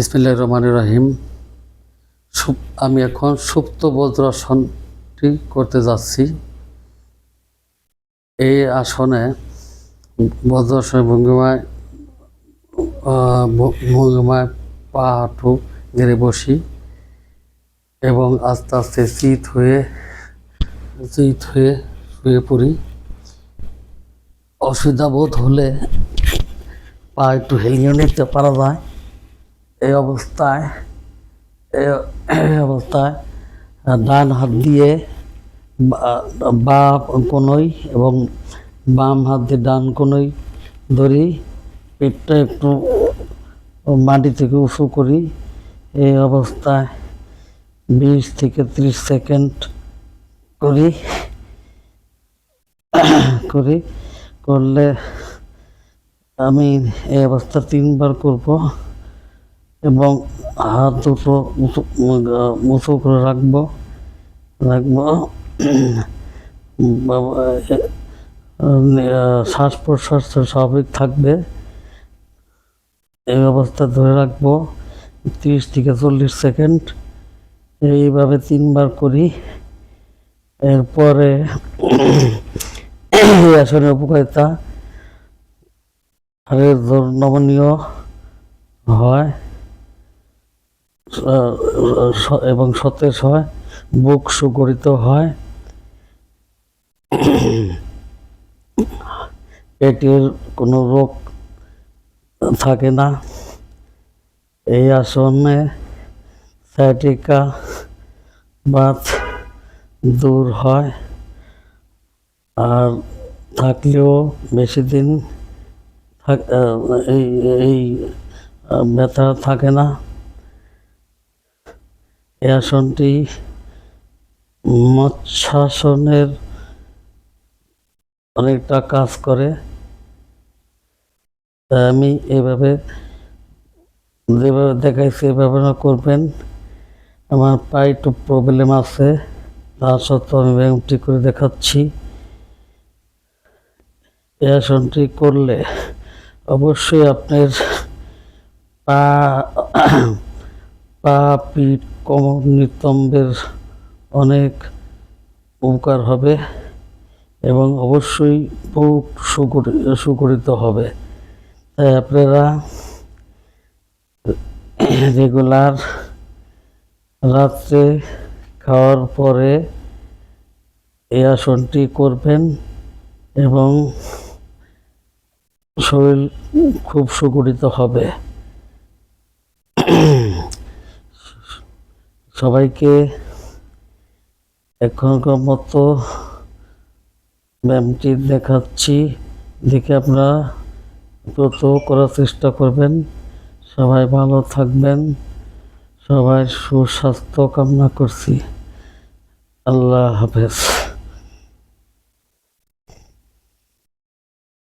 ইসমিল্লাহ রহমান রাহিম। আমি এখন সুপ্ত বজ্রাসনটি করতে যাচ্ছি। এই আসনে বজ্রাসনের ভঙ্গিমায় ভঙ্গিমায় পা হাঁটু গেড়ে বসি এবং আস্তে আস্তে চিত হয়ে চিত হয়ে শুয়ে পড়ি। অসুবিধা বোধ হলে পা একটু হেলিয়ে নিতে পারা যায়। এই অবস্থায়, এই- অবস্থায় ডান হাত দিয়ে বা কোনোই এবং বাম হাত দিয়ে ডান কোনোই ধরি পেটটা একটু মাটি থেকে উঁচু করি। এই অবস্থায় বিশ থেকে ত্রিশ সেকেন্ড করি করি, করলে আমি এই অবস্থা তিনবার করব। এবং হাত দুটো উঁচু করে রাখব। রাখব। শ্বাস প্রশ্বাস স্বাভাবিক থাকবে। এই অবস্থা ধরে রাখব। তিরিশ থেকে চল্লিশ সেকেন্ড। এইভাবে তিনবার করি। এরপরে আসনের উপকারিতা। হাড়ের নমনীয় হয়। এবং সতেজ হয় বুক সুগঠিত হয়। পেটের কোনো রোগ থাকে না। এই আসনে সাইটিকা বাত দূর হয় আর থাকলেও বেশি দিন এই ব্যথা থাকে না। এই আসনটি মৎস্যাসনের অনেকটা কাজ করে। তাই আমি এভাবে, যেভাবে দেখাইছি, এভাবে না করবেন। আমার পায়ে একটু প্রবলেম আছে, তা সত্ত্বেও আমি ব্যায়ামটি করে দেখাচ্ছি। এই আসনটি করলে অবশ্যই আপনার পা পা পিঠ কোমর নিতম্বের অনেক উপকার হবে এবং অবশ্যই বুক সুগঠিত হবে। তাই আপনারা রেগুলার রাত্রে খাওয়ার পরে এই আসনটি করবেন এবং শরীর খুব সুগঠিত হবে। সবাইকে এখনকার মতো ম্যামটি দেখাচ্ছি। দেখে আপনারা ব্রত করার চেষ্টা করবেন। সবাই ভালো থাকবেন। সবাই সুস্বাস্থ্য কামনা করছি। আল্লাহ হাফেজ।